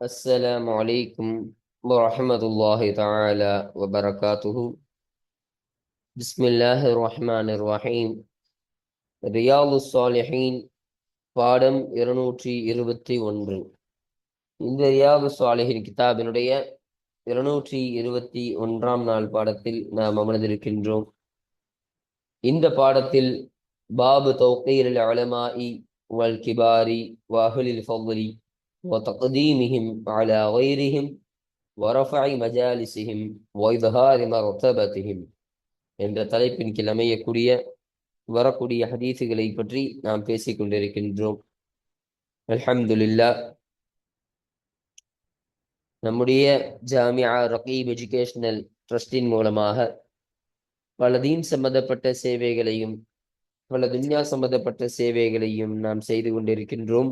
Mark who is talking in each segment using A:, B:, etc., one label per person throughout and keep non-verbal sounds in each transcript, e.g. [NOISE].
A: السلام عليكم ورحمة الله تعالى وبركاته بسم الله الرحمن الرحيم رياض الصالحين பாடம் இருநூற்றி இருபத்தி ஒன்று இந்த ரியாது சாலிஹின் கிதாபினுடைய இருநூற்றி இருபத்தி ஒன்றாம் நாள் பாடத்தில் நாம் அமர்ந்திருக்கின்றோம் இந்த பாடத்தில் பாபு தௌகீர் அலமாயி வல் கிபாரி வஹுலில் ஃபவுலி وتقديمهم على غيرهم ورفع مجالسهم وإظهار مرتبتهم என்ற தலைப்பின் கீழ் அமையக்கூடிய வரக்கூடிய ஹதீஸுகளை பற்றி நாம் பேசிக் கொண்டிருக்கின்றோம் அல்ஹம்துலில்லா நம்முடைய ஜாமியா ரகீப் எஜுகேஷனல் ட்ரஸ்டின் மூலமாக பல தீன் சம்பந்தப்பட்ட சேவைகளையும் பல துன்யா சம்பந்தப்பட்ட சேவைகளையும் நாம் செய்து கொண்டிருக்கின்றோம்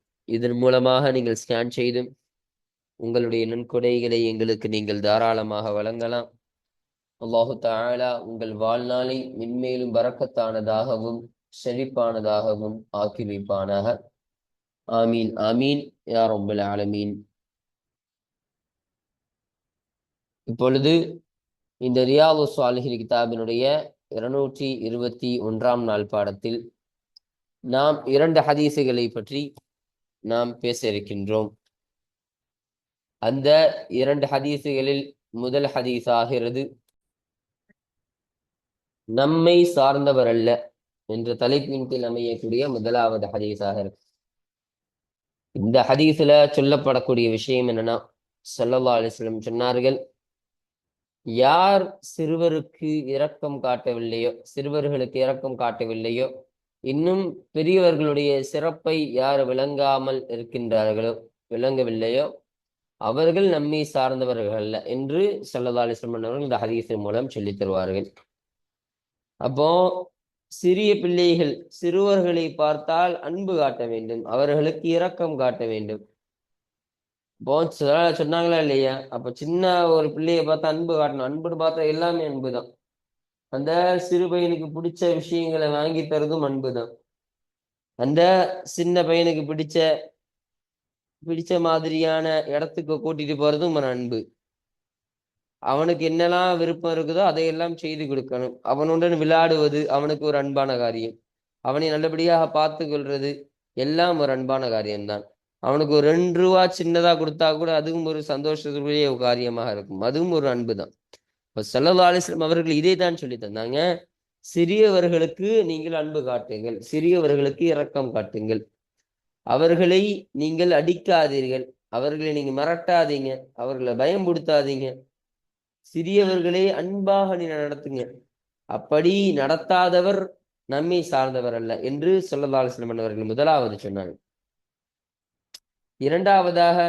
A: இதன் மூலமாக நீங்கள் ஸ்கேன் செய்தும் உங்களுடைய நன்கொடைகளை எங்களுக்கு நீங்கள் தாராளமாக வழங்கலாம். அல்லாஹு தாலா உங்கள் வாழ்நாளை மென்மேலும் பறக்கத்தானதாகவும் செழிப்பானதாகவும் ஆக்கி வைப்பானாக. ஆமீன் ஆமீன் யா ரொம்ப ஆலமீன். இப்பொழுது இந்த ரியாவு சாலிஹின் கிதாபினுடைய இருநூற்றி இருபத்தி ஒன்றாம் நாள் பாடத்தில் நாம் இரண்டு ஹதீசுகளை பற்றி நாம் பேச இருக்கின்றோம். அந்த இரண்டு ஹதீசுகளில் முதல் ஹதீஸ் ஆகிறது நம்மை சார்ந்தவர் அல்ல என்ற தலைப்பின் கீழ் அமையக்கூடிய முதலாவது ஹதீஸாக இருக்கு. இந்த ஹதீஸ்ல சொல்லப்படக்கூடிய விஷயம் என்னன்னா சல்லல்லா அலிஸ்லம் சொன்னார்கள் யார் சிறுவருக்கு இரக்கம் காட்டவில்லையோ சிறுவர்களுக்கு இரக்கம் காட்டவில்லையோ இன்னும் பெரியவர்களுடைய சிறப்பை யார் விளங்காமல் இருக்கின்றார்களோ விளங்கவில்லையோ அவர்கள் நம்மை சார்ந்தவர்கள் அல்ல என்று சல்லல்லா அலிஸ்லம் அவர்கள் இந்த ஹதீஸின் மூலம் சொல்லித் தருவார்கள். அப்போ சிறிய பிள்ளைகள் சிறுவர்களை பார்த்தால் அன்பு காட்ட வேண்டும் அவர்களுக்கு இரக்கம் காட்ட வேண்டும். இப்போ சொன்னாங்களா இல்லையா? அப்ப சின்ன ஒரு பிள்ளையை பார்த்தா அன்பு காட்டணும். அன்புன்னு பார்த்தா எல்லாமே அன்பு தான் அந்த சிறு பையனுக்கு பிடிச்ச விஷயங்களை வாங்கி தரதும் அன்பு தான் அந்த சின்ன பையனுக்கு பிடிச்ச பிடிச்ச மாதிரியான இடத்துக்கு கூட்டிட்டு போறதும் ஒரு அன்பு. அவனுக்கு என்னெல்லாம் விருப்பம் இருக்குதோ அதையெல்லாம் செய்து கொடுக்கணும். அவனுடன் விளையாடுவது அவனுக்கு ஒரு அன்பான காரியம். அவனை நல்லபடியாக பார்த்து கொள்றது எல்லாம் ஒரு அன்பான காரியம்தான். அவனுக்கு ஒரு ரெண்டு ரூபா சின்னதா கொடுத்தா கூட அதுவும் ஒரு சந்தோஷத்துக்குரிய ஒரு காரியமாக இருக்கும். அதுவும் ஒரு அன்பு தான் இப்போ சல்லல்லா அலிஸ்லாம் அவர்கள் இதே தான் சொல்லி தந்தாங்க. சிறியவர்களுக்கு நீங்கள் அன்பு காட்டுங்கள். சிறியவர்களுக்கு இரக்கம் காட்டுங்கள். அவர்களை நீங்கள் அடிக்காதீர்கள். அவர்களை நீங்க மிரட்டாதீங்க. அவர்களை பயம்படுத்தாதீங்க. சிறியவர்களை அன்பாக நீ நடத்துங்க. அப்படி நடத்தாதவர் நம்மை சார்ந்தவர் அல்ல என்று சொல்லல்லா அவர்கள் முதலாவது சொன்னாங்க. இரண்டாவதாக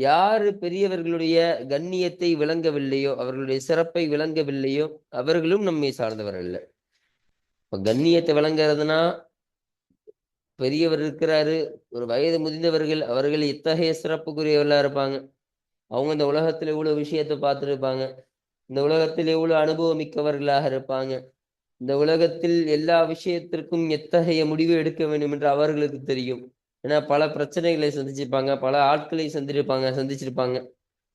A: யாரு பெரியவர்களுடைய கண்ணியத்தை விளங்கவில்லையோ அவர்களுடைய சிறப்பை விளங்கவில்லையோ அவர்களும் நம்மை சார்ந்தவர் அல்ல. இப்போ கண்ணியத்தை விளங்குறதுனா பெரியவர் இருக்கிறாரு ஒரு வயது முதிர்ந்தவர்கள் அவர்கள் இத்தகைய சிறப்புக்குரியவர்களாக இருப்பாங்க. அவங்க இந்த உலகத்தில் இவ்வளோ விஷயத்தை பார்த்துருப்பாங்க. இந்த உலகத்தில் எவ்வளவு அனுபவமிக்கவர்களாக இருப்பாங்க. இந்த உலகத்தில் எல்லா விஷயத்திற்கும் எத்தகைய முடிவு எடுக்க வேண்டும் என்று அவர்களுக்கு தெரியும். ஏன்னா பல பிரச்சனைகளை சந்திச்சிருப்பாங்க பல ஆட்களை சந்திருப்பாங்க சந்திச்சிருப்பாங்க.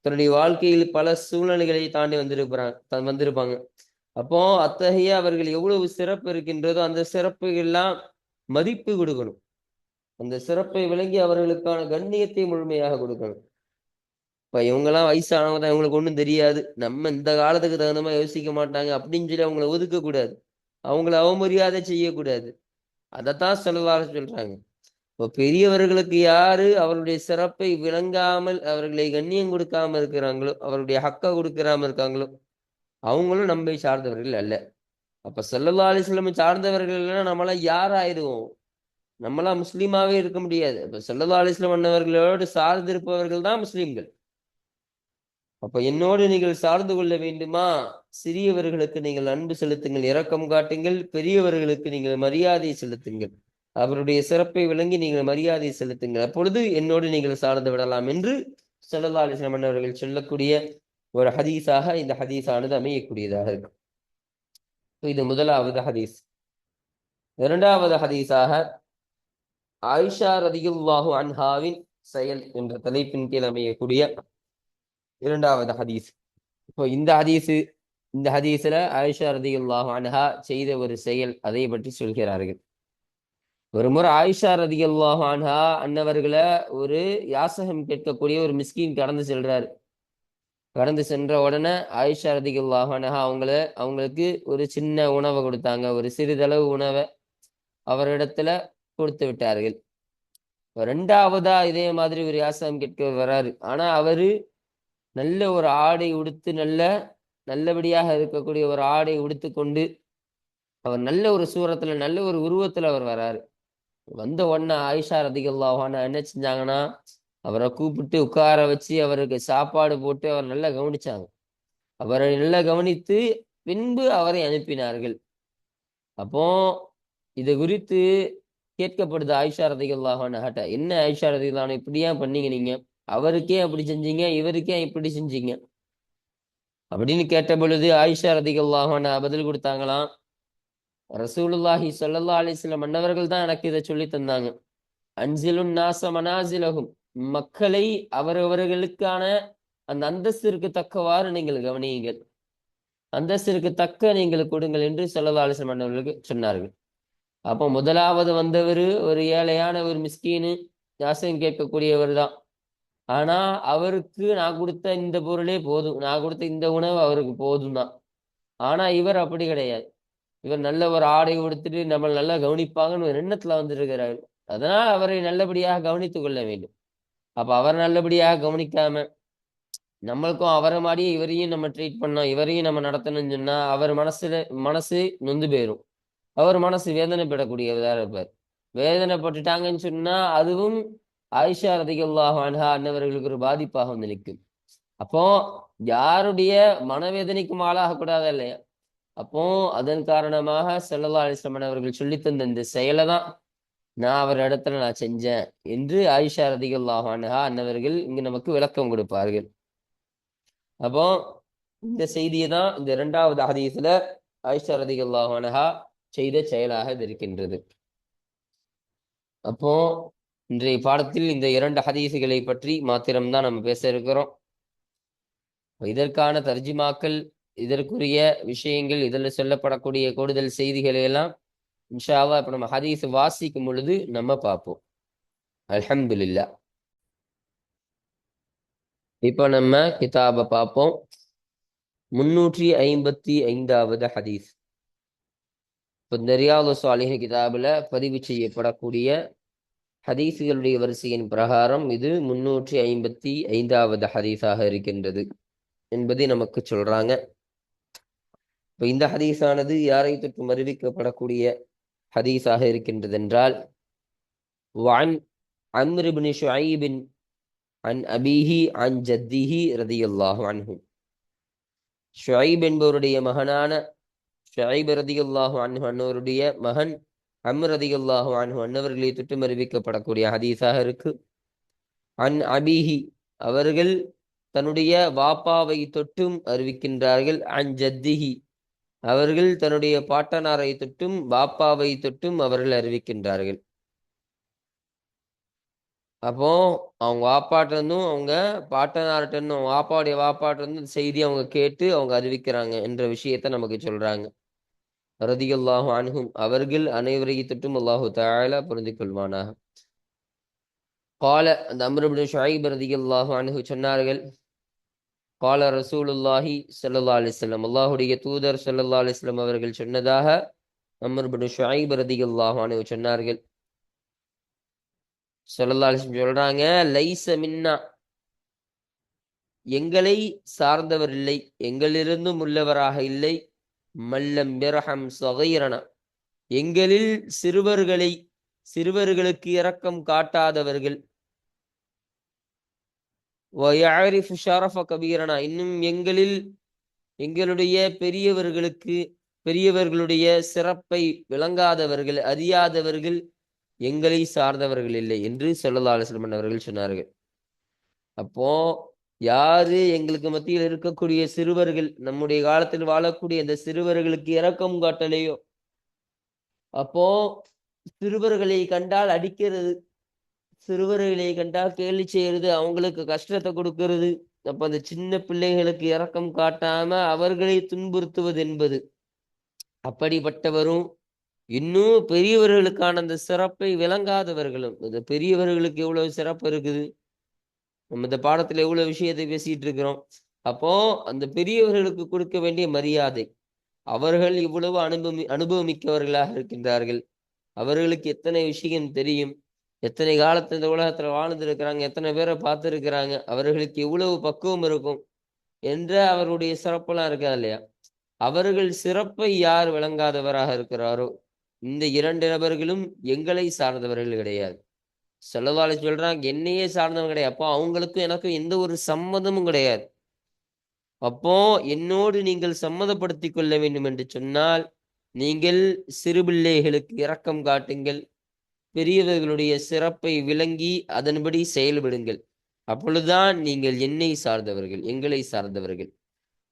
A: தன்னுடைய வாழ்க்கையில் பல சூழ்நிலைகளை தாண்டி வந்திருப்பாங்க வந்திருப்பாங்க. அப்போ அத்தகைய அவர்கள் எவ்வளவு சிறப்பு இருக்கின்றதோ அந்த சிறப்பு எல்லாம் மதிப்பு கொடுக்கணும். அந்த சிறப்பை விளங்கி அவர்களுக்கான கண்ணியத்தை முழுமையாக கொடுக்கணும். இப்ப இவங்கெல்லாம் வயசானவங்க தான் இவங்களுக்கு ஒன்றும் தெரியாது. நம்ம இந்த காலத்துக்கு தகுந்த மாதிரி யோசிக்க மாட்டாங்க அப்படின்னு சொல்லி அவங்கள ஒதுக்க கூடாது அவங்கள அவமரியாதை செய்யக்கூடாது. அதைத்தான் செலவாக சொல்றாங்க. இப்போ பெரியவர்களுக்கு யாரு அவருடைய சிறப்பை விளங்காமல் அவர்களை கண்ணியம் கொடுக்காம இருக்கிறாங்களோ அவருடைய ஹக்கை கொடுக்காம இருக்காங்களோ அவங்களும் நம்மை சார்ந்தவர்கள் அல்ல. அப்ப செல்லல்லா அலிஸ்லம் சார்ந்தவர்கள் இல்லைன்னா நம்மளாம் யார் ஆயிடுவோம் நம்மளாம் முஸ்லீமாவே இருக்க முடியாது. இப்ப சல்லல்லா அலிஸ்லம் அண்ணவர்களோடு சார்ந்திருப்பவர்கள் தான் முஸ்லீம்கள். அப்ப என்னோடு நீங்கள் சார்ந்து கொள்ள வேண்டுமா? சிறியவர்களுக்கு நீங்கள் அன்பு செலுத்துங்கள் இரக்கம் காட்டுங்கள். பெரியவர்களுக்கு நீங்கள் மரியாதை செலுத்துங்கள். அவருடைய சிறப்பை விளங்கி நீங்கள் மரியாதை செலுத்துங்கள். அப்பொழுது என்னோடு நீங்கள் சார்ந்து விடலாம் என்று செல்லல்லா அலிஸ்லாமன் அவர்கள் சொல்லக்கூடிய ஒரு ஹதீஸாக இந்த ஹதீஸானது அமையக்கூடியதாக இருக்கும் இது முதலாவது ஹதீஸ். இரண்டாவது ஹதீஸாக ஆயிஷா ரதியுல்லாஹு அன்ஹாவின் செயல் என்ற தலைப்பின் கீழ் அமையக்கூடிய இரண்டாவது ஹதீஸ். இப்போ இந்த ஹதீஸு இந்த ஹதீஸில் ஆயிஷா ரதியுல்லாஹு அன்ஹா செய்த ஒரு செயல் அதை பற்றி சொல்கிறார்கள். ஒரு முறை ஆயிஷா ரதி அல்லாஹான்ஹா அன்னவர்களை ஒரு யாசகம் கேட்கக்கூடிய ஒரு மிஸ்கின் கடந்து செல்றாரு. கடந்து சென்ற உடனே ஆயிஷா ரதி அன்ஹா அவங்கள அவங்களுக்கு ஒரு சின்ன உணவை கொடுத்தாங்க. ஒரு சிறிதளவு உணவை அவரிடத்துல கொடுத்து விட்டார்கள். ரெண்டாவதா இதே மாதிரி ஒரு யாசகம் கேட்க வராரு. ஆனா அவரு நல்ல ஒரு ஆடை உடுத்து நல்ல நல்லபடியாக இருக்கக்கூடிய ஒரு ஆடை உடுத்து கொண்டு அவர் நல்ல ஒரு சூரத்துல நல்ல ஒரு உருவத்துல அவர் வராரு. வந்த உடனே ஆயிஷா ரதிகுல்லாஹான என்ன செஞ்சாங்கன்னா அவரை கூப்பிட்டு உட்கார வச்சு அவருக்கு சாப்பாடு போட்டு அவர் நல்லா கவனிச்சாங்க. அவரை நல்லா கவனித்து பின்பு அவரை அனுப்பினார்கள். அப்போ இது குறித்து கேட்கப்படுது ஆயிஷா ரதிகல்லாஹாட்ட என்ன ஆயிஷா ரதிகல்லான இப்படியா பண்ணீங்க நீங்க? அவருக்கே அப்படி செஞ்சீங்க இவருக்கே இப்படி செஞ்சீங்க. அப்படின்னு கேட்ட பொழுது ஆயிஷா ரதிகல்லாஹான பதில் கொடுத்தாங்களாம் ரசூலுல்லாஹி சொல்லல்லா அலைஹி மன்னவர்கள் தான் எனக்கு இதை சொல்லி தந்தாங்க. அன்சிலுன் நாச மனாசிலகும் மக்களை அவரவர்களுக்கான அந்த அந்தஸ்திற்கு தக்கவாறு நீங்கள் கவனியுங்கள். அந்தஸ்திற்கு தக்க நீங்கள் கொடுங்கள் என்று சொல்லல்லா அலைஹி மன்னவர்களுக்கு சொன்னார்கள். அப்போ முதலாவது வந்தவர் ஒரு ஏழையான ஒரு மிஸ்கீனு யாசகம் கேட்கக்கூடியவர் தான். ஆனா அவருக்கு நான் கொடுத்த இந்த பொருளே போதும். நான் கொடுத்த இந்த உணவு அவருக்கு போதும் தான் ஆனா இவர் அப்படி கிடையாது. இவர் நல்ல ஒரு ஆடை கொடுத்துட்டு நம்ம நல்லா கவனிப்பாங்கன்னு ஒரு எண்ணத்துல வந்திருக்கிறார். அதனால் அவரை நல்லபடியாக கவனித்து கொள்ள வேண்டும். அப்ப அவர் நல்லபடியாக கவனிக்காம நம்மளுக்கும் அவரை மாதிரியே இவரையும் நம்ம ட்ரீட் பண்ணோம் இவரையும் நம்ம நடத்தணும்னு சொன்னா அவர் மனசுல மனசு நொந்து போயிரும். அவர் மனசு வேதனைப்படக்கூடியவதாக இருப்பார். வேதனைப்பட்டுட்டாங்கன்னு சொன்னா அதுவும் ஆயிஷா ரதிகல்லாஹ் அன்ஹா அன்னவர்களுக்கு ஒரு பாதிப்பாக வந்து நிற்கும். அப்போ யாருடைய மனவேதனைக்கும் ஆளாக கூடாதா இல்லையா? அப்போ அதன் காரணமாக செல்லல்லா அலிஸ்லமன் அவர்கள் சொல்லி தந்த இந்த செயலை தான் நான் அவர் இடத்துல நான் செஞ்சேன் என்று ஆயிஷா ரதிகல்லாஹானஹா அன்னவர்கள் இங்கு நமக்கு விளக்கம் கொடுப்பார்கள். அப்போ இந்த செய்தியை தான் இந்த இரண்டாவது ஹதீஸ்ல ஆயிஷா ரதிகல்லாஹானஹா செய்த செயலாக இது இருக்கின்றது. அப்போ இன்றைய பாடத்தில் இந்த இரண்டு ஹதீசுகளை பற்றி மாத்திரம்தான் நம்ம பேச இருக்கிறோம். இதற்கான தர்ஜிமாக்கள் இதற்குரிய விஷயங்கள் இதில் சொல்லப்படக்கூடிய கூடுதல் செய்திகளை எல்லாம் இன்ஷாவா இப்போ நம்ம ஹதீஸ் வாசிக்கும் பொழுது நம்ம பார்ப்போம். அல்ஹம்துலில்லா இப்ப நம்ம கிதாபை பார்ப்போம். முன்னூற்றி ஐம்பத்தி ஐந்தாவது ஹதீஸ். இப்போ இந்த ரியாது கிதாபில் பதிவு செய்யப்படக்கூடிய ஹதீஸுகளுடைய வரிசையின் பிரகாரம் இது முன்னூற்றி ஐம்பத்தி ஐந்தாவது ஹதீஸாக இருக்கின்றது என்பதை நமக்கு சொல்றாங்க. இப்போ இந்த ஹதீஸானது யாரை தொற்றும் அறிவிக்கப்படக்கூடிய ஹதீஸாக இருக்கின்றது என்றால் وعن عمرو بن شعيب عن أبيه عن جده رضي الله عنه ஷுஐப் என்பவருடைய மகனான ஷுஐப் ரதியுல்லாஹு அன்ஹு அன்னவருடைய மகன் அம் ரதியுல்லாஹு அன்ஹு அன்னவர்களை தொட்டும் அறிவிக்கப்படக்கூடிய ஹதீஸாக இருக்கு அன் அபிஹி அவர்கள் தன்னுடைய வாப்பாவை தொட்டும் அறிவிக்கின்றார்கள் அன் ஜத்திஹி அவர்கள் தன்னுடைய பாட்டனாரை தொட்டும் பாப்பாவை தொட்டும் அவர்கள் அறிவிக்கின்றார்கள். அப்போ அவங்க வாப்பாட்டிருந்தும் அவங்க பாட்டனார்ட்ட அவங்க வாப்பாவுடைய வாப்பாட்டிருந்தும் செய்தி அவங்க கேட்டு அவங்க அறிவிக்கிறாங்க என்ற விஷயத்த நமக்கு சொல்றாங்க. ரதியுல்லாஹு அணுகும் அவர்கள் அனைவரை தொட்டும் அல்லாஹு தாலா புரிந்து கொள்வானாக. கால அந்த அம்ருபின் ஷாயிப் ரதியுல்லாஹு அணுகு சொன்னார்கள் கால ரசூலுல்லாஹி சல்லா அலைஹி அல்லாஹுடைய தூதர் சல்லா அலைஹி அவர்கள் சொன்னதாக அம்ருபின் ஷாயிப் ரதி அல்லாஹானு சொன்னார்கள். சல்லா அலிஸ்லம் சொல்றாங்க லைச மின்னா எங்களை சார்ந்தவர் இல்லை எங்களிருந்தும் உள்ளவராக இல்லை. மல்லம் பிரஹம் சகைரனா எங்களில் சிறுவர்களை சிறுவர்களுக்கு இரக்கம் காட்டாதவர்கள் கபீரனா இன்னும் எங்களில் எங்களுடைய பெரியவர்களுக்கு பெரியவர்களுடைய சிறப்பை விளங்காதவர்கள் அறியாதவர்கள் எங்களை சார்ந்தவர்கள் இல்லை என்று செல்லல்லா அலிஸ்லமன் அவர்கள் சொன்னார்கள். அப்போ யாரு எங்களுக்கு மத்தியில் இருக்கக்கூடிய சிறுவர்கள் நம்முடைய காலத்தில் வாழக்கூடிய அந்த சிறுவர்களுக்கு இரக்கம் காட்டலையோ? அப்போ சிறுவர்களை கண்டால் அடிக்கிறது சிறுவர்களை கண்டால் கேலி செய்யறது அவங்களுக்கு கஷ்டத்தை கொடுக்கறது. அப்ப அந்த சின்ன பிள்ளைகளுக்கு இரக்கம் காட்டாம அவர்களை துன்புறுத்துவது என்பது. அப்படிப்பட்டவரும் இன்னும் பெரியவர்களுக்கான அந்த சிறப்பை விளங்காதவர்களும். இந்த பெரியவர்களுக்கு எவ்வளவு சிறப்பு இருக்குது? நம்ம இந்த பாடத்துல எவ்வளவு விஷயத்தை பேசிட்டு இருக்கிறோம். அப்போ அந்த பெரியவர்களுக்கு கொடுக்க வேண்டிய மரியாதை. அவர்கள் இவ்வளவு அனுபவமி அனுபவமிக்கவர்களாக இருக்கின்றார்கள். அவர்களுக்கு எத்தனை விஷயம் தெரியும்? எத்தனை காலத்து இந்த உலகத்துல வாழ்ந்திருக்கிறாங்க எத்தனை பேரை பார்த்துருக்கிறாங்க அவர்களுக்கு இவ்வளவு பக்குவம் இருக்கும் என்ற அவருடைய சிறப்பெல்லாம் இருக்கா இல்லையா? அவர்கள் சிறப்பை யார் விளங்காதவராக இருக்கிறாரோ இந்த இரண்டு நபர்களும் எங்களை சார்ந்தவர்கள் கிடையாது. செல்லவாளை சொல்றாங்க என்னையே சார்ந்தவங்க கிடையாது. அப்போ அவங்களுக்கும் எனக்கும் எந்த ஒரு சம்மதமும் கிடையாது. அப்போ என்னோடு நீங்கள் சம்மதப்படுத்தி கொள்ள வேண்டும் என்று சொன்னால் நீங்கள் சிறு பிள்ளைகளுக்கு இரக்கம் காட்டுங்கள் பெரியவர்களுடைய சிறப்பை விளங்கி அதன்படி செயல்படுங்கள். அப்பொழுதுதான் நீங்கள் என்னை சார்ந்தவர்கள் எங்களை சார்ந்தவர்கள்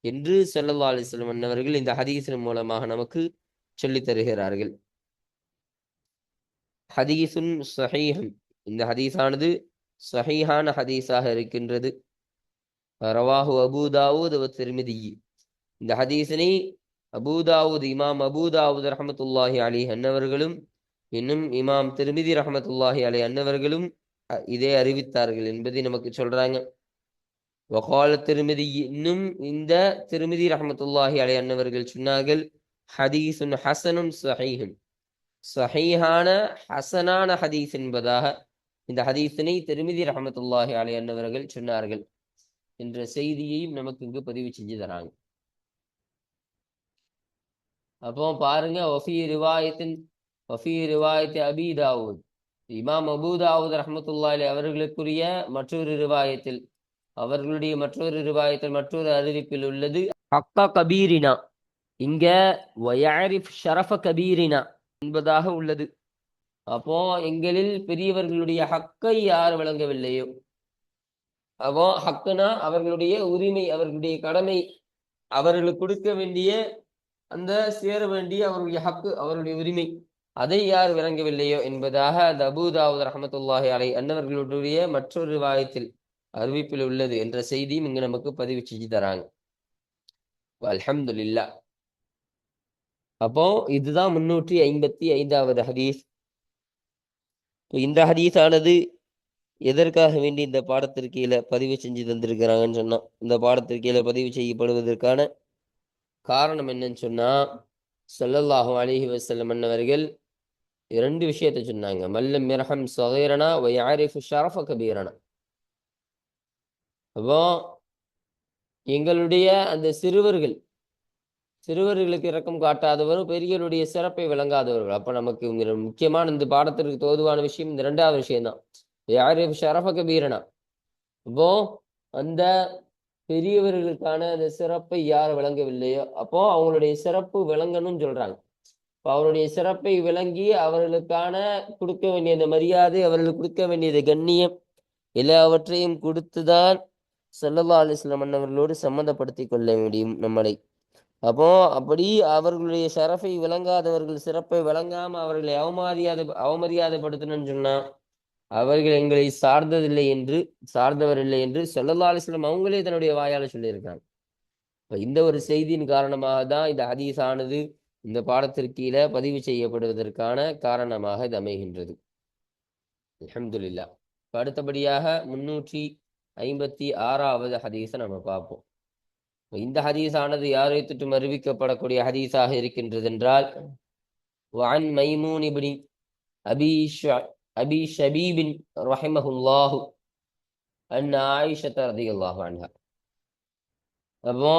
A: என்று சொல்லல்லா அலிஸ்லம் அன்னவர்கள் இந்த ஹதீஸின் மூலமாக நமக்கு சொல்லித் தருகிறார்கள். ஹதீசுன் சஹீஹன் இந்த ஹதீஸானது சஹீஹான ஹதீஸாக இருக்கின்றது. ரவாஹு அபூதாவூத் திருமிதி இந்த ஹதீஸினை அபூதாவூத் இமாம் அபூதாவூத் ரஹமத்துல்லாஹி அலி அன்னவர்களும் இன்னும் இமாம் திருமிதி ரஹமத்துல்லாஹி அலை அன்னவர்களும் இதே அறிவித்தார்கள் என்பதை நமக்கு சொல்றாங்க. வகால திருமிதி இன்னும் இந்த திருமிதி ரஹமத்துல்லாஹி அலை அன்னவர்கள் சொன்னார்கள் ஹதீசுன் ஹசனும் சஹீஹும். சஹீஹான ஹசனான ஹதீஸ் என்பதாக இந்த ஹதீஸினை திருமிதி ரஹமத்துல்லாஹி அலை அன்னவர்கள் சொன்னார்கள் என்ற செய்தியையும் நமக்கு இங்கு பதிவு செஞ்சு தராங்க. அப்போ பாருங்க ஒஃபி ரிவாயத்தின் வஃபி ரிவாயத்து அபி தாவூத். இமாம் அபூ தாவூத் ரஹமத்துல்லாஹி அவர்களுக்குரிய மற்றொரு ரிவாயத்தில் அவர்களுடைய மற்றொரு ரிவாயத்தில் மற்றொரு அறிவிப்பில் உள்ளது ஹக்கா கபீரினா. இங்க வயாரிஃப் ஷரஃப கபீரினா என்பதாக உள்ளது. அப்போ எங்களில் பெரியவர்களுடைய ஹக்கை யார் விளங்கவில்லையோ அப்போ ஹக்குனா அவர்களுடைய உரிமை அவர்களுடைய கடமை அவர்களுக்கு கொடுக்க வேண்டிய அந்த சேர வேண்டிய அவருடைய ஹக்கு அவருடைய உரிமை. அதை யார் விளங்கவில்லையோ என்பதாக அந்த அபூதாவுத் ரஹமத்துல்லாஹி அலை அன்னவர்களுடைய மற்றொரு வாயத்தில் அறிவிப்பில் உள்ளது என்ற செய்தியும் இங்கு நமக்கு பதிவு செஞ்சு தராங்க. அல்ஹம்துலில்லா. அப்போ இதுதான் முன்னூற்றி ஐம்பத்தி ஐந்தாவது ஹதீஸ். இந்த ஹதீஸானது எதற்காக வேண்டி இந்த பாடத்திற்கு கீழே பதிவு செஞ்சு தந்திருக்கிறாங்கன்னு சொன்னா இந்த பாடத்திற்கு கீழே பதிவு செய்யப்படுவதற்கான காரணம் என்னன்னு சொன்னா செல்லல்லாஹும் அலைஹி வசல்லம் அன்னவர்கள் இரண்டு விஷயத்தை சொன்னாங்க. மல்லம் மிரகம் சகைரனா வயாரிஃபு ஷரஃப கபீரனா. அப்போ எங்களுடைய அந்த சிறுவர்கள் சிறுவர்களுக்கு இரக்கம் காட்டாதவரும் பெரியவருடைய சிறப்பை விளங்காதவர்கள். அப்போ நமக்கு இங்க முக்கியமான இந்த பாடத்திற்கு தோதுவான விஷயம் இந்த ரெண்டாவது விஷயம்தான் யாரிஃபு ஷரஃப கபீரனா. அப்போ அந்த பெரியவர்களுக்கான அந்த சிறப்பை யார் விளங்கவில்லையோ அப்போ அவங்களுடைய சிறப்பு விளங்கணும்னு சொல்றாங்க. அவருடைய சிறப்பை விளங்கி அவர்களுக்கான கொடுக்க வேண்டிய அந்த மரியாதை அவர்களுக்கு கொடுக்க வேண்டியது கண்ணியம் எல்லாவற்றையும் கொடுத்துதான் ஸல்லல்லாஹு அலிஸ்லாம் அண்ணவர்களோடு சம்மந்தப்படுத்தி கொள்ள முடியும் நம்மளை. அப்போ அப்படி அவர்களுடைய ஷரஃபை விளங்காதவர்கள் சிறப்பை விளங்காம அவர்களை அவமரியாதை அவமரியாதைப்படுத்தணும்னு சொன்னா அவர்கள் எங்களை சார்ந்ததில்லை என்று சார்ந்தவர் இல்லை என்று ஸல்லல்லாஹு அலிஸ்லாம் அவங்களே தன்னுடைய வாயால சொல்லியிருக்காங்க. இப்ப இந்த ஒரு செய்தியின் காரணமாக தான் இந்த ஹதீஸானது ஆனது இந்த பாடத்திற்கீழ பதிவு செய்யப்படுவதற்கான காரணமாக இது அமைகின்றது. அஹமதுல்லா இப்போ அடுத்தபடியாக முன்னூற்றி ஐம்பத்தி ஆறாவது ஹதீஸை நம்ம பார்ப்போம். இந்த ஹதீஸானது யாரை தொற்றும் அறிவிக்கப்படக்கூடிய ஹதீஸாக இருக்கின்றது என்றால் வான் மைமூன் இபினி அபிஷா அபி ஷபீபின் ரஹமஹுல்லாஹு அன் ஆயிஷத் ரதியுல்லாஹு அன்ஹா. அப்போ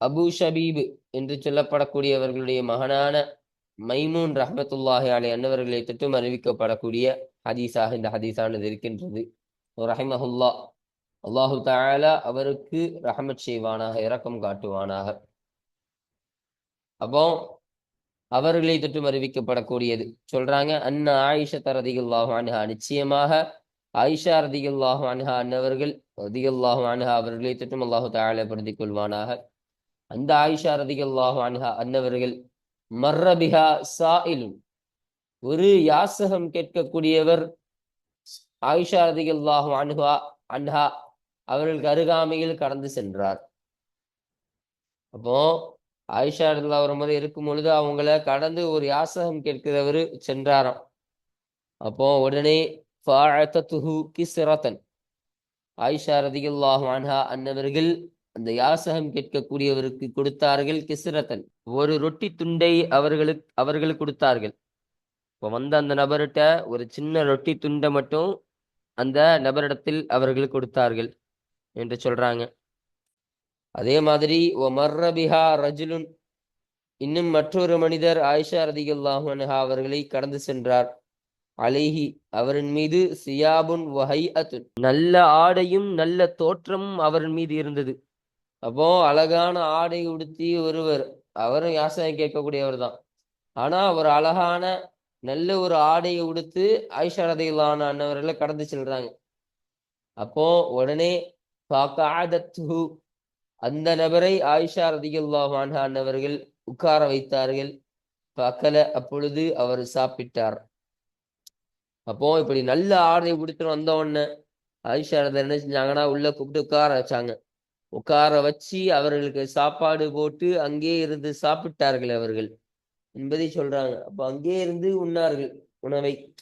A: அபு ஷபீப் என்று சொல்லப்படக்கூடியவர்களுடைய மகனான மைமூன் ரஹமத்துல்லாஹி அலை அன்னவர்களை தொட்டும் அறிவிக்கப்படக்கூடிய ஹதீஸாக இந்த ஹதீஸானது இருக்கின்றது. ரஹிமஹுல்லா. அல்லாஹு தாலா அவருக்கு ரஹமத் செய்வானாக இரக்கம் காட்டுவானாக. அப்போ அவர்களை தொட்டும் அறிவிக்கப்படக்கூடியது. சொல்றாங்க அண்ணா ஆயிஷத் ரதிகுல்லாஹு அன்ஹா நிச்சயமாக ஆயிஷா ரதிகுல்லாஹு அன்ஹா அன்னவர்கள் ரதிகுல்லாஹு அன்ஹா அவர்களை தொட்டும் அல்லாஹு தாலா படுத்திக் கொள்வானாக அந்த ஆயிஷா ரதிகல்லாஹு அன்ஹா அன்னவர்கள் மர்ரபிஹா சாயிலும் ஒரு யாசகம் கேட்கக்கூடியவர் ஆயிஷா ரதிகல்லாஹு அன்ஹா அன்ஹா அவர்களுக்கு அருகாமையில் கடந்து சென்றார். அப்போ ஆயிஷா ரதில்லா ஒரு முறை இருக்கும் பொழுது அவங்கள கடந்து ஒரு யாசகம் கேட்கிறவர் சென்றாராம். அப்போ உடனே ஃபாஅத்தத்துஹு கிஸ்ரத்தன். ஆயிஷா ரதிகல்லாஹு அன்ஹா அன்னவர்கள் அந்த யாசகம் கேட்கக்கூடியவருக்கு கொடுத்தார்கள் கிஸ்ரத்தன். ஒரு ரொட்டி துண்டை அவர்களுக்கு அவர்களுக்கு கொடுத்தார்கள். இப்போ வந்த அந்த நபர்கிட்ட ஒரு சின்ன ரொட்டி துண்டை மட்டும் அந்த நபரிடத்தில் அவர்கள் கொடுத்தார்கள் என்று சொல்றாங்க. அதே மாதிரி ஓ மர்ரபிஹா ரஜுலுன் இன்னும் மற்றொரு மனிதர் ஆயிஷா ரதிகுல்லாஹு அவர்களை கடந்து சென்றார். அலைஹி அவரின் மீது சியாபுன் வஹை நல்ல ஆடையும் நல்ல தோற்றமும் அவரின் மீது இருந்தது. அப்போ அழகான ஆடை உடுத்தி ஒருவர் அவரும் யாசனை கேட்கக்கூடியவர் தான் ஆனா ஒரு அழகான நல்ல ஒரு ஆடையை உடுத்து ஆயிஷா ரதிகளான அன்னவர்களை கடந்து செல்றாங்க. அப்போ உடனே பாக்காதத்து அந்த நபரை ஆயிஷா ரதிகுல்லாஹான் அன்னவர்கள் உட்கார வைத்தார்கள். பக்கல அப்பொழுது அவர் சாப்பிட்டார். அப்போ இப்படி நல்ல ஆடை உடுத்துட்டு வந்த உடனே ஆயிஷா ரதி என்ன செஞ்சாங்கன்னா உள்ள கூப்பிட்டு உட்கார வச்சாங்க. உட்கார வச்சு அவர்களுக்கு சாப்பாடு போட்டு அங்கே இருந்து சாப்பிட்டார்கள் அவர்கள். என்பதை சொல்றாங்க. அப்போ அங்கே இருந்து உண்ணார்கள் உணவை.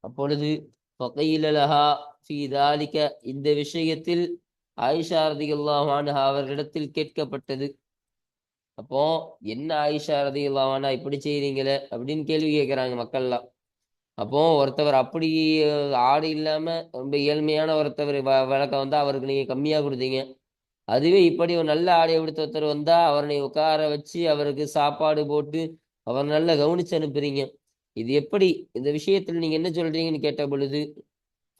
A: அப்பொழுது ஃபகைலலஹா ஃபீ இந்த விஷயத்தில் ஆயிஷா ரதியுல்லாஹு அவர்களிடத்தில் கேட்கப்பட்டது. அப்போ என்ன ஆயிஷா ரதியுல்லாஹு இப்படி செய்றீங்களே? அப்படின்னு கேள்வி கேட்குறாங்க மக்கள்லாம். அப்போ ஒருத்தவர் அப்படி ஆடு இல்லாம ரொம்ப ஏழ்மையான ஒருத்தவர் வ- வழக்கம் வந்தா அவருக்கு நீங்க கம்மியா கொடுத்தீங்க. அதுவே இப்படி ஒரு நல்ல ஆடை உடுத்த ஒருத்தர் வந்தா அவரை உட்கார வச்சு அவருக்கு சாப்பாடு போட்டு அவர் நல்லா கவனிச்சு அனுப்புறீங்க. இது எப்படி? இந்த விஷயத்தில் நீங்க என்ன சொல்றீங்கன்னு கேட்ட பொழுது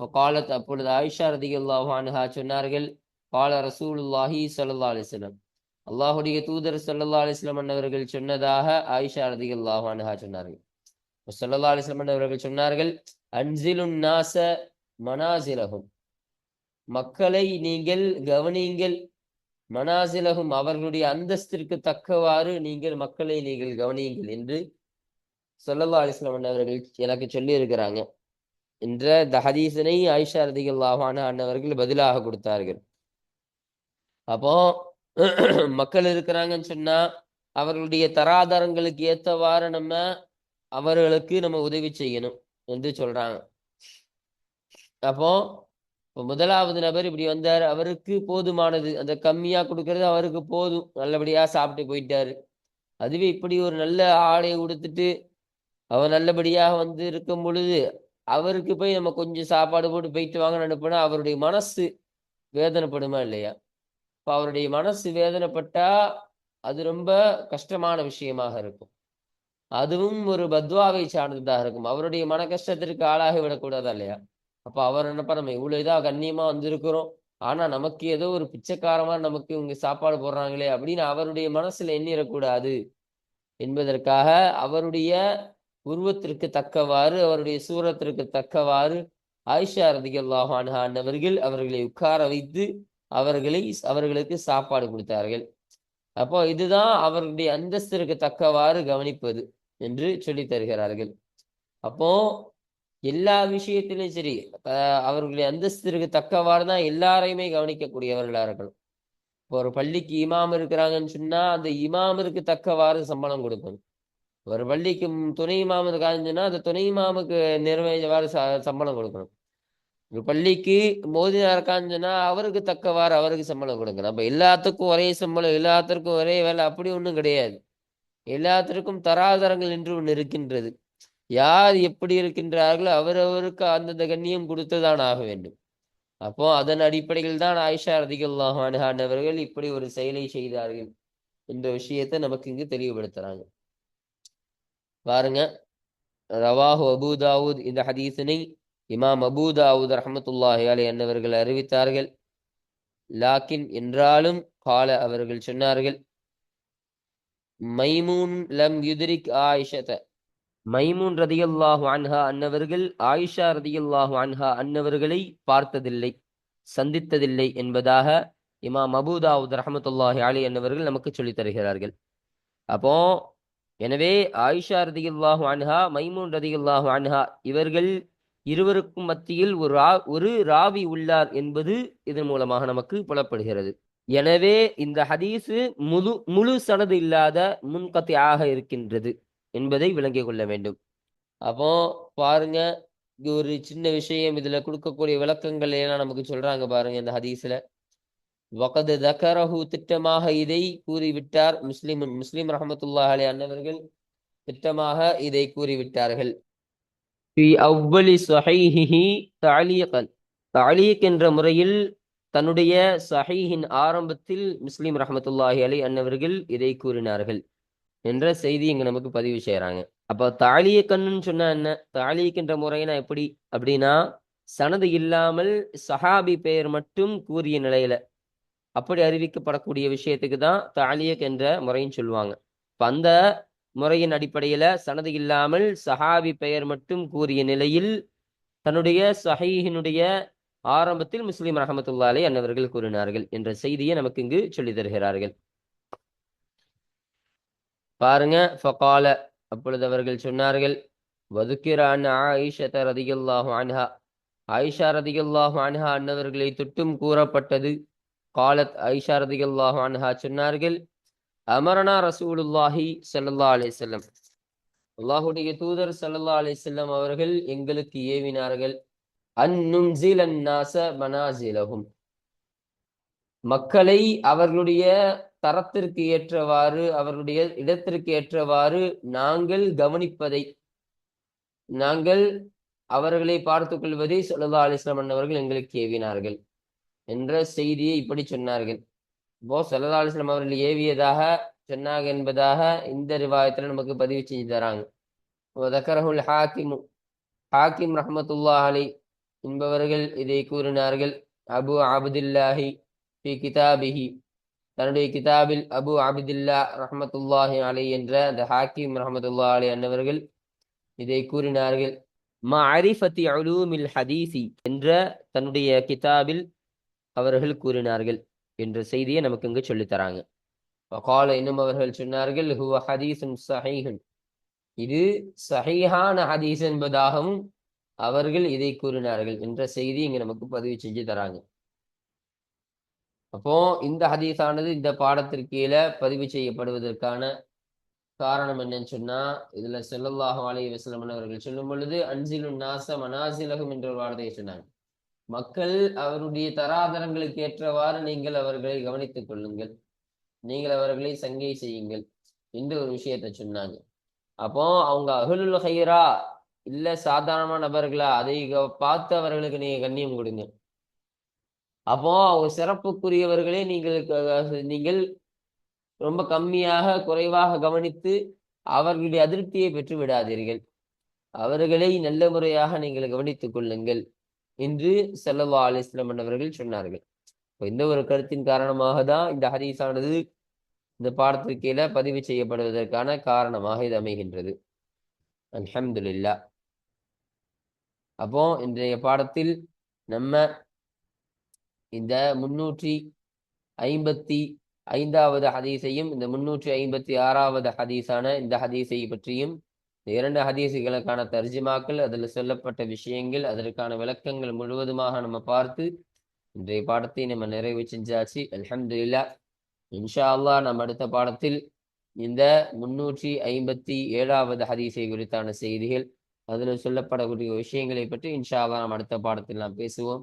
A: காலத் அப்பொழுது ஆயிஷா ரதிகல்லாஹானுஹா சொன்னார்கள் கால ரசூலுல்லாஹி சல்லா அலைஹி அல்லாஹுடைய தூதர் சல்லா அலைஹி வஸல்லம் அன்னவர்கள் சொன்னதாக ஆயிஷா ரதிகல்லாஹானுஹா சொன்னார்கள். சல்லா அலைஹி அன்னவர்கள் சொன்னார்கள் அன்சிலுன் நாச மனாசிலஹும் மக்களை நீங்கள் கவனியுங்கள். மனாசிலகும் அவர்களுடைய அந்தஸ்திற்கு தக்கவாறு நீங்கள் மக்களை நீங்கள் கவனியுங்கள் என்று சொல்லல்லா அலைஹி அவர்கள் எனக்கு சொல்லி இருக்கிறாங்க என்ற இந்த ஹதீஸினை ஆயிஷா ரதிகல்லாஹு அன்ஹா அன்னவர்கள் பதிலாக கொடுத்தார்கள். அப்போ [CLEARS THROAT] மக்கள் இருக்கிறாங்கன்னு சொன்னா அவர்களுடைய தராதரங்களுக்கு ஏத்தவாறு நம்ம அவர்களுக்கு நம்ம உதவி செய்யணும் என்று சொல்றாங்க. அப்போ இப்போ முதலாவது நபர் இப்படி வந்தார் அவருக்கு போதுமானது. அந்த கம்மியா கொடுக்கறது அவருக்கு போதும். நல்லபடியா சாப்பிட்டு போயிட்டாரு. அதுவே இப்படி ஒரு நல்ல ஆடை உடுத்துட்டு அவர் நல்லபடியாக வந்து இருக்கும் பொழுது அவருக்கு போய் நம்ம கொஞ்சம் சாப்பாடு போட்டு போயிட்டு வாங்கன்னு அனுப்புனா அவருடைய மனசு வேதனைப்படுமா இல்லையா? இப்போ அவருடைய மனசு வேதனைப்பட்டா அது ரொம்ப கஷ்டமான விஷயமாக இருக்கும். அதுவும் ஒரு பத்வாவை சார்ந்ததாக இருக்கும். அவருடைய மன கஷ்டத்திற்கு ஆளாகி விடக்கூடாதா இல்லையா? அப்போ அவர் என்னப்பா நம்ம இவ்வளவு இதாக கண்ணியமாக வந்திருக்கிறோம். ஆனா நமக்கு ஏதோ ஒரு பிச்சைக்காரமா நமக்கு இவங்க சாப்பாடு போடுறாங்களே அப்படின்னு அவருடைய மனசுல எண்ணிடக்கூடாது என்பதற்காக அவருடைய உருவத்திற்கு தக்கவாறு அவருடைய சூரத்திற்கு தக்கவாறு ஆயிஷா ரதிகல்லாஹு அன்ஹா அவர்களை உட்கார வைத்து அவர்களை அவர்களுக்கு சாப்பாடு கொடுத்தார்கள். அப்போ இதுதான் அவர்களுடைய அந்தஸ்திற்கு தக்கவாறு கவனிப்பது என்று சொல்லி தருகிறார்கள். அப்போ எல்லா விஷயத்திலும் சரி அவர்களுடைய அந்தஸ்திற்கு தக்கவாறு தான் எல்லாரையுமே கவனிக்கக்கூடியவர்களா இருக்கணும். இப்போ ஒரு பள்ளிக்கு இமாம் இருக்கிறாங்கன்னு சொன்னா அந்த இமாமிற்கு தக்கவாறு சம்பளம் கொடுக்கணும். ஒரு பள்ளிக்கு துணை இமாம் இருக்காங்கன்னு சொன்னா அந்த துணை இமாமுக்கு நிறைவேற்றவாறு ச- சம்பளம் கொடுக்கணும். ஒரு பள்ளிக்கு மோதினா இருக்கான்னு சொன்னா அவருக்கு தக்கவாறு அவருக்கு சம்பளம் கொடுக்கணும். அப்ப எல்லாத்துக்கும் ஒரே சம்பளம் எல்லாத்திற்கும் ஒரே வேலை அப்படி ஒன்றும் கிடையாது. எல்லாத்திற்கும் தராதரங்கள் என்று ஒன்று இருக்கின்றது. யார் எப்படி இருக்கின்றார்களோ அவரவருக்கு அந்தந்த கண்ணியம் கொடுத்துதான் ஆக வேண்டும். அப்போ அதன் அடிப்படையில் தான் ஆயிஷா ரதிகல்லாஹு அவர்கள் இப்படி ஒரு செயலை செய்தார்கள் என்ற விஷயத்தை நமக்கு இங்கு தெளிவுபடுத்துறாங்க. பாருங்க ரவாஹு அபூதாவூத் இந்த ஹதீஸினை இமாம் அபூதாவூத் ரஹமத்துல்லாஹி அலி என்னவர்கள் அறிவித்தார்கள். லாக்கின் என்றாலும் கால அவர்கள் சொன்னார்கள் மைமூன் லம் யுதிரிக் ஆயிஷத்தை மைமூன் ரதியல்லாஹு அன்ஹா அன்னவர்கள் ஆயிஷா ரதியல்லாஹு அன்ஹா அன்னவர்களை பார்த்ததில்லை சந்தித்ததில்லை என்பதாக இமாம் அபூதாவுத் ரஹமத்துல்லாஹி அலி அன்னவர்கள் நமக்கு சொல்லித் தருகிறார்கள். அப்போ எனவே ஆயிஷா ரதியுல்லாஹு அன்ஹா மைமூன் ரதியுல்லாஹு அன்ஹா இவர்கள் இருவருக்கும் மத்தியில் ஒரு ரா ஒரு ராவி உள்ளார் என்பது இதன் மூலமாக நமக்கு புலப்படுகிறது. எனவே இந்த ஹதீஸு முழு முழு சனது இல்லாத முன்கத்தையாக இருக்கின்றது. என்பதை விளங்கிக் கொள்ள வேண்டும். அப்போ பாருங்க ஒரு சின்ன விஷயம். இதுல கொடுக்கக்கூடிய விளக்கங்கள் எல்லாம் நமக்கு சொல்றாங்க பாருங்க இந்த ஹதீஸ்ல. வகது தகரஹு திட்டமாக இதை கூறிவிட்டார் முஸ்லிம் முஸ்லிம் ரஹமத்துல்லா அலி அன்னவர்கள் திட்டமாக இதை கூறிவிட்டார்கள். சஹைஹி தாலியக் தாலியக் என்ற முறையில் தன்னுடைய சஹீஹின் ஆரம்பத்தில் முஸ்லிம் ரஹமத்துல்லாஹி அலி அன்னவர்கள் இதை கூறினார்கள். என்ற செய்தி இங்க நமக்கு பதிவு செய்யறாங்க அப்போ தாலிய கண்ணுன்னு சொன்னா என்ன? தாலியக் என்ற முறைனா எப்படி? அப்படின்னா சனது இல்லாமல் சஹாபி பெயர் மட்டும் கூறிய நிலையில. அப்படி அறிவிக்கப்படக்கூடிய விஷயத்துக்கு தான் தாலியக் என்ற முறைன்னு சொல்லுவாங்க. இப்போ அந்த முறையின் அடிப்படையில சனது இல்லாமல் சஹாபி பெயர் மட்டும் கூறிய நிலையில் தன்னுடைய சஹீஹினுடைய ஆரம்பத்தில் முஸ்லீம் ரஹமத்துல்லாலே அன்னவர்கள் கூறினார்கள் என்ற செய்தியை நமக்கு இங்கு சொல்லி தருகிறார்கள். பாருங்க ஃபகால அப்பொழுது அவர்கள் சொன்னார்கள் வதுக்கிரான் ஆயிஷத ரதியுல்லாஹு அன்ஹா. ஆயிஷா ரதியுல்லாஹு அன்ஹா அன்னவர்களை தொட்டும் கூறப்பட்டது. காலத் ஐஷா ரதியுல்லாஹு அன்ஹா சொன்னார்கள் அமரனா ரசூலுல்லாஹி ஸல்லல்லாஹு அலி செல்லம் அல்லாஹுடைய தூதர் ஸல்லல்லாஹு அலைஹி அவர்கள் எங்களுக்கு ஏவினார்கள் அந்நுன்சிலன் நாச மக்களை அவர்களுடைய தரத்திற்கு ஏற்றவாறு அவர்களுடைய இடத்திற்கு ஏற்றவாறு நாங்கள் கவனிப்பதை நாங்கள் அவர்களை பார்த்துக் கொள்வதை சொல்லதா அலிஸ்லாமன் அவர்கள் எங்களுக்கு ஏவினார்கள் என்ற செய்தியை இப்படி சொன்னார்கள். இப்போ சல்லா அலிஸ்லாம் அவர்கள் ஏவியதாக சொன்னாங்க என்பதாக இந்த ரிவாயத்தில் நமக்கு பதிவு செஞ்சு தராங்க. தக்கரஹுல் ஹாக்கிம் ஹாக்கிம் ரஹமத்துல்லா அலி என்பவர்கள் இதை கூறினார்கள். அபு அபுதுல்லாஹி பி கிதாபிஹி தன்னுடைய கிதாபில் அபு அபிதுல்லா ரஹமத்துல்லாஹி அலை என்ற அந்த ஹாக்கிம் ரஹமத்துல்லா அலி அன்னவர்கள் இதை கூறினார்கள். மஅரிஃபத்தி அலூமில் ஹதீசி என்ற தன்னுடைய கிதாபில் அவர்கள் கூறினார்கள் என்ற செய்தியை நமக்கு இங்கு சொல்லித் தராங்க. வகால இன்னும் அவர்கள் சொன்னார்கள் ஹுவ ஹதீசன் சஹைகள் இது சஹீஹான ஹதீஸ் என்பதாகவும் அவர்கள் இதை கூறினார்கள் என்ற செய்தி இங்க நமக்கு பதிவு செஞ்சு தராங்க. அப்போ இந்த ஹதீஸானது இந்த பாடத்திற்கு கீழே பதிவு செய்யப்படுவதற்கான காரணம் என்னன்னு சொன்னா இதுல செல்லல்லாஹு அலைஹி வஸல்லம் அவர்கள் சொல்லும் பொழுது அன்சிலு நாச மனாசிலகம் என்ற ஒரு வார்த்தையை சொன்னாங்க. மக்கள் அவருடைய தராதரங்களுக்கு ஏற்றவாறு நீங்கள் அவர்களை கவனித்துக் கொள்ளுங்கள். நீங்கள் அவர்களை சங்கை செய்யுங்கள் என்று ஒரு விஷயத்தை சொன்னாங்க. அப்போ அவங்க அகலுல் ஹைரா இல்ல சாதாரணமான நபர்களா அதை பார்த்து அவர்களுக்கு நீங்க கண்ணியம் கொடுங்க. அப்போ அவங்க சிறப்புக்குரியவர்களே நீங்கள் நீங்கள் ரொம்ப கம்மியாக குறைவாக கவனித்து அவர்களுடைய அதிருப்தியை பெற்று விடாதீர்கள். அவர்களை நல்ல முறையாக நீங்கள் கவனித்துக் கொள்ளுங்கள் என்று செல்லவா அலிஸ்லாம் அவர்கள் சொன்னார்கள். இந்த ஒரு கருத்தின் காரணமாக தான் இந்த ஹரீஸானது இந்த பாடத்திற்கீழ பதிவு செய்யப்படுவதற்கான காரணமாக இது அமைகின்றது. அல்ஹம்துலில்லா அப்போ இன்றைய பாடத்தில் நம்ம இந்த முன்னூற்றி ஐம்பத்தி ஐந்தாவது ஹதீஸையும் இந்த முன்னூற்றி ஐம்பத்தி ஆறாவது ஹதீஸான இந்த ஹதீஸை பற்றியும் இந்த இரண்டு ஹதீஸுகளுக்கான தர்ஜிமாக்கள் அதில் சொல்லப்பட்ட விஷயங்கள் அதற்கான விளக்கங்கள் முழுவதுமாக நம்ம பார்த்து இன்றைய பாடத்தை நம்ம நிறைவு செஞ்சாச்சு. அல்ஹம்துலில்லா. இன்ஷா அல்லா நம்ம அடுத்த பாடத்தில் இந்த முன்னூற்றி ஐம்பத்தி ஏழாவது ஹதீஸை குறித்தான செய்திகள் அதில் சொல்லப்படக்கூடிய விஷயங்களை பற்றி இன்ஷா அல்லா நம்ம அடுத்த பாடத்தில் நாம் பேசுவோம்.